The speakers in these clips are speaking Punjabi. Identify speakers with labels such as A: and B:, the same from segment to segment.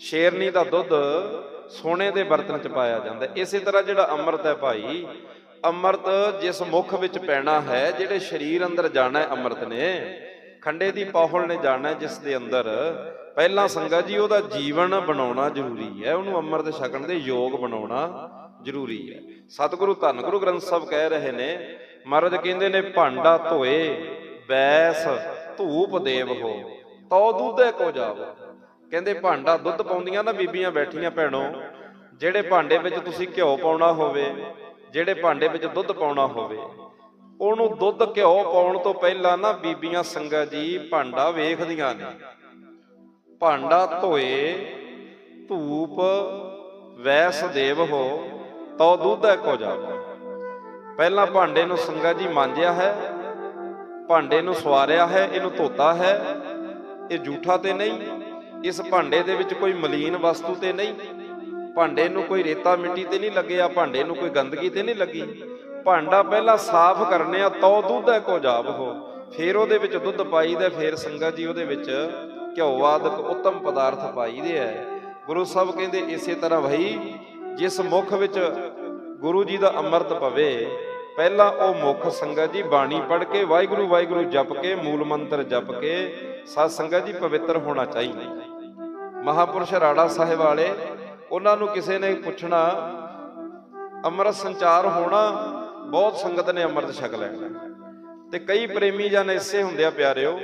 A: ਸ਼ੇਰਨੀ ਦਾ ਦੁੱਧ ਸੋਨੇ ਦੇ ਬਰਤਨ ਚ ਪਾਇਆ ਜਾਂਦਾ ਇਸੇ ਤਰ੍ਹਾਂ ਜਿਹੜਾ ਅੰਮ੍ਰਿਤ ਹੈ ਭਾਈ, ਅੰਮ੍ਰਿਤ ਜਿਸ ਮੁਖ ਵਿੱਚ ਪੈਣਾ ਹੈ, ਜਿਹੜੇ ਸਰੀਰ ਅੰਦਰ ਜਾਣਾ ਹੈ ਅੰਮ੍ਰਿਤ ਨੇ, ਖੰਡੇ ਦੀ ਪੌਹਲ ਨੇ ਜਾਣਾ ਜਿਸ ਦੇ ਅੰਦਰ, ਪਹਿਲਾਂ ਸੰਗਤ ਜੀ ਉਹਦਾ ਜੀਵਨ ਬਣਾਉਣਾ ਜ਼ਰੂਰੀ ਹੈ, ਉਹਨੂੰ ਅੰਮ੍ਰਿਤ ਛਕਣ ਦੇ ਯੋਗ ਬਣਾਉਣਾ ਜ਼ਰੂਰੀ ਹੈ। ਸਤਿਗੁਰੂ ਧੰਨ ਗੁਰੂ ਗ੍ਰੰਥ ਸਾਹਿਬ ਕਹਿ ਰਹੇ ਨੇ, ਮਹਾਰਾਜ ਕਹਿੰਦੇ ਨੇ, ਭਾਂਡਾ ਧੋਏ, ਬੈਸ, ਧੂਪ ਦੇਵ ਹੋ ਤਉ ਦੁੱਧੇ ਕੋ ਜਾਵੋ। ਕਹਿੰਦੇ ਭਾਂਡਾ ਦੁੱਧ ਪਾਉਂਦੀਆਂ ਨਾ ਬੀਬੀਆਂ ਬੈਠੀਆਂ ਭੈਣੋ, ਜਿਹੜੇ ਭਾਂਡੇ ਵਿੱਚ ਤੁਸੀਂ ਘਿਓ ਪਾਉਣਾ ਹੋਵੇ, ਜਿਹੜੇ ਭਾਂਡੇ ਵਿੱਚ ਦੁੱਧ ਪਾਉਣਾ ਹੋਵੇ, ਉਹਨੂੰ ਦੁੱਧ ਘਿਓ ਪਾਉਣ ਤੋਂ ਪਹਿਲਾਂ ਨਾ ਬੀਬੀਆਂ ਸੰਗਤ ਜੀ ਭਾਂਡਾ ਵੇਖਦੀਆਂ ਨੇ। ਭਾਂਡਾ ਧੋਏ, ਧੂਪ, ਵੈਸ ਦੇਵ ਹੋ, ਤਉ ਦੁੱਧੈ ਕੋ ਜਾਵੋ ਪਹਿਲਾਂ ਭਾਂਡੇ ਨੂੰ ਸੰਗਾ ਜੀ ਮਾਂਜਿਆ ਹੈ, ਭਾਂਡੇ ਨੂੰ ਸਵਾਰਿਆ ਹੈ, ਇਹਨੂੰ ਧੋਤਾ ਹੈ, ਇਹ ਝੂਠਾ ਤੇ ਨਹੀਂ ਇਸ ਭਾਂਡੇ ਦੇ ਵਿੱਚ ਕੋਈ ਮਲੀਨ ਵਸਤੂ ਤੇ ਨਹੀਂ। ਭਾਂਡੇ ਨੂੰ ਕੋਈ ਰੇਤਾ ਮਿੱਟੀ ਤੇ ਨਹੀਂ ਲੱਗਿਆ ਭਾਂਡੇ ਨੂੰ ਕੋਈ ਗੰਦਗੀ ਤੇ ਨਹੀਂ ਲੱਗੀ। ਭਾਂਡਾ ਪਹਿਲਾਂ ਸਾਫ਼ ਕਰਨੇ ਆ ਤਉ ਦੁੱਧ ਹੈ ਕੋ ਜਾਬ ਹੋ। ਫਿਰ ਉਹਦੇ ਵਿੱਚ ਦੁੱਧ ਪਾਈਦਾ ਫਿਰ ਸੰਗਤ ਜੀ ਉਹਦੇ ਵਿੱਚ ਘਿਓ ਆਦਿਕ ਉੱਤਮ ਪਦਾਰਥ ਪਾਈਦੇ ਐ ਗੁਰੂ ਸਾਹਿਬ ਕਹਿੰਦੇ, ਇਸੇ ਤਰ੍ਹਾਂ ਭਈ ਜਿਸ ਮੁਖ ਵਿੱਚ ਗੁਰੂ ਜੀ ਦਾ ਅੰਮ੍ਰਿਤ ਪਵੇ, ਪਹਿਲਾਂ ਉਹ ਮੁਖ ਸੰਗਤ ਜੀ ਬਾਣੀ ਪੜ੍ਹ ਕੇ, ਵਾਹਿਗੁਰੂ ਵਾਹਿਗੁਰੂ ਜਪ ਕੇ, ਮੂਲ ਮੰਤਰ ਜਪ ਕੇ ਸਤ ਸੰਗਤ ਜੀ ਪਵਿੱਤਰ ਹੋਣਾ ਚਾਹੀਦਾ। ਮਹਾਪੁਰਸ਼ ਰਾੜਾ ਸਾਹਿਬ ਵਾਲੇ, ਉਹਨਾਂ ਨੂੰ ਕਿਸੇ ਨੇ ਪੁੱਛਣਾ, ਅੰਮ੍ਰਿਤ ਸੰਚਾਰ ਹੋਣਾ, ਬਹੁਤ ਸੰਗਤ ਨੇ ਅੰਮ੍ਰਿਤ ਛਕ ਲੈਣਾ। ਤੇ ਕਈ ਪ੍ਰੇਮੀ ਜਨ ਇਸੇ ਹੁੰਦੇ ਆ ਪਿਆਰਿਓ,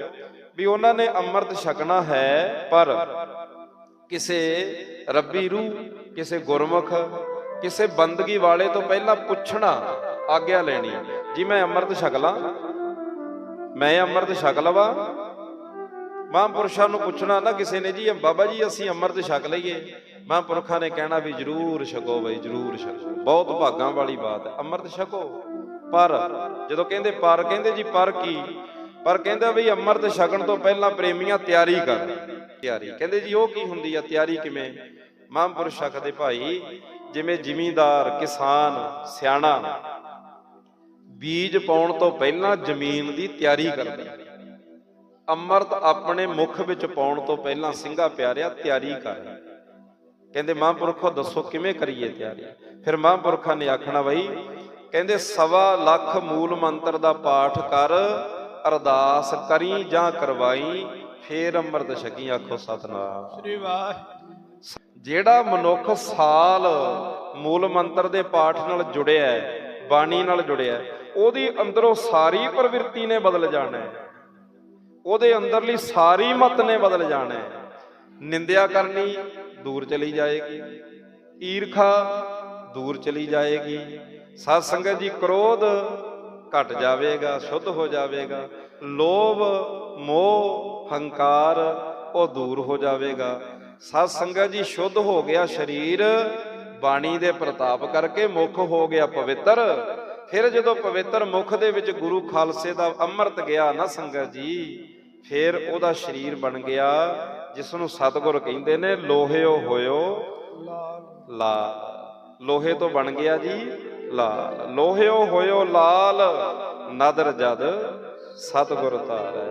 A: ਵੀ ਉਹਨਾਂ ਨੇ ਅੰਮ੍ਰਿਤ ਛਕਣਾ ਹੈ, ਪਰ ਕਿਸੇ ਰੱਬੀ ਰੂਹ, ਕਿਸੇ ਗੁਰਮੁਖ, ਕਿਸੇ ਬੰਦਗੀ ਵਾਲੇ ਤੋਂ ਪਹਿਲਾਂ ਪੁੱਛਣਾ ਆਗਿਆ ਲੈਣੀ ਜੀ ਮੈਂ ਅੰਮ੍ਰਿਤ ਛਕ ਲਾਂ, ਮੈਂ ਅੰਮ੍ਰਿਤ ਛਕ ਲਵਾਂ ਮਹਾਂਪੁਰਸ਼ਾਂ ਨੂੰ ਪੁੱਛਣਾ ਨਾ ਕਿਸੇ ਨੇ, ਜੀ ਬਾਬਾ ਜੀ, ਅਸੀਂ ਅੰਮ੍ਰਿਤ ਛਕ ਲਈਏ। ਮਹਾਂਪੁਰਖਾਂ ਨੇ ਕਹਿਣਾ ਵੀ ਜਰੂਰ ਛਕੋ ਬਈ, ਜਰੂਰ ਛਕੋ। ਬਹੁਤ ਭਾਗਾਂ ਵਾਲੀ ਬਾਤ ਹੈ, ਅੰਮ੍ਰਿਤ ਛਕੋ। ਪਰ ਜਦੋਂ ਕਹਿੰਦੇ ਪਰ, ਕਹਿੰਦੇ ਜੀ ਪਰ ਕੀ? ਪਰ ਕਹਿੰਦਾ ਵੀ ਅੰਮ੍ਰਿਤ ਛਕਣ ਤੋਂ ਪਹਿਲਾਂ ਪ੍ਰੇਮੀਆਂ ਤਿਆਰੀ ਕਰ ਤਿਆਰੀ, ਕਹਿੰਦੇ ਜੀ ਉਹ ਕੀ ਹੁੰਦੀ ਆ, ਤਿਆਰੀ ਕਿਵੇਂ? ਮਹਾਂਪੁਰਸ਼ ਛਕਦੇ ਭਾਈ, ਜਿਵੇਂ ਜ਼ਿਮੀਂਦਾਰ, ਕਿਸਾਨ, ਸਿਆਣਾ, ਬੀਜ ਪਾਉਣ ਤੋਂ ਪਹਿਲਾਂ ਜ਼ਮੀਨ ਦੀ ਤਿਆਰੀ ਕਰਦਾ। ਅੰਮ੍ਰਿਤ ਆਪਣੇ ਮੁਖ ਵਿੱਚ ਪਾਉਣ ਤੋਂ ਪਹਿਲਾਂ ਸਿੰਘਾ ਪਿਆਰਿਆ ਤਿਆਰੀ ਕਰ ਕਹਿੰਦੇ ਮਹਾਂਪੁਰਖੋ ਦੱਸੋ ਕਿਵੇਂ ਕਰੀਏ ਤਿਆਰੀ? ਫਿਰ ਮਹਾਂਪੁਰਖਾਂ ਨੇ ਆਖਣਾ ਬਈ ਕਹਿੰਦੇ ਸਵਾ ਲੱਖ ਮੂਲ ਮੰਤਰ ਦਾ ਪਾਠ ਕਰ ਅਰਦਾਸ ਕਰੀ ਜਾਂ ਕਰਵਾਈ ਫੇਰ ਅੰਮ੍ਰਿਤ ਛਕੀ ਆਖੋ ਸਤਨਾਮ।
B: ਸ੍ਰੀ ਵਾਹਿਗੁਰੂ।
A: ਜਿਹੜਾ ਮਨੁੱਖ ਸਾਲ ਮੂਲ ਮੰਤਰ ਦੇ ਪਾਠ ਨਾਲ ਜੁੜਿਆ ਹੈ ਬਾਣੀ ਨਾਲ ਜੁੜਿਆ ਹੈ, ਉਹਦੀ ਅੰਦਰੋਂ ਸਾਰੀ ਪ੍ਰਵਿਰਤੀ ਨੇ ਬਦਲ ਜਾਣਾ ਹੈ। ਉਹਦੇ ਅੰਦਰਲੀ ਸਾਰੀ ਮਤ ਨੇ ਬਦਲ ਜਾਣਾ। ਹੈ ਨਿੰਦਿਆ ਕਰਨੀ ਦੂਰ ਚਲੀ ਜਾਏਗੀ, ਈਰਖਾ ਦੂਰ ਚਲੀ ਜਾਏਗੀ ਸਤ ਸੰਗਤ ਜੀ ਕ੍ਰੋਧ ਘਟ ਜਾਵੇਗਾ, ਸ਼ੁੱਧ ਹੋ ਜਾਵੇਗਾ, ਲੋਭ, ਮੋਹ, ਹੰਕਾਰ ਉਹ ਦੂਰ ਹੋ ਜਾਵੇਗਾ। ਸਤ ਸੰਗਤ ਜੀ ਸ਼ੁੱਧ ਹੋ ਗਿਆ ਸਰੀਰ, ਬਾਣੀ ਦੇ ਪ੍ਰਤਾਪ ਕਰਕੇ ਮੁਖ ਹੋ ਗਿਆ ਪਵਿੱਤਰ। ਫਿਰ ਜਦੋਂ ਪਵਿੱਤਰ ਮੁਖ ਦੇ ਵਿੱਚ ਗੁਰੂ ਖਾਲਸੇ ਦਾ ਅੰਮ੍ਰਿਤ ਗਿਆ ਨਾ ਸੰਗਤ ਜੀ ਫਿਰ ਉਹਦਾ ਸਰੀਰ ਬਣ ਗਿਆ ਜਿਸ ਨੂੰ ਸਤਿਗੁਰ ਕਹਿੰਦੇ ਨੇ, ਲੋਹਿਓ ਹੋਇਓ
B: ਲਾਲ
A: ਲਾਲ। ਲੋਹੇ ਤੋਂ ਬਣ ਗਿਆ ਜੀ ਲਾਲ। ਲੋਹਿਓ ਹੋਇਓ ਲਾਲ, ਨਦਰ ਜਦ ਸਤਿਗੁਰ ਧਾਰੈ।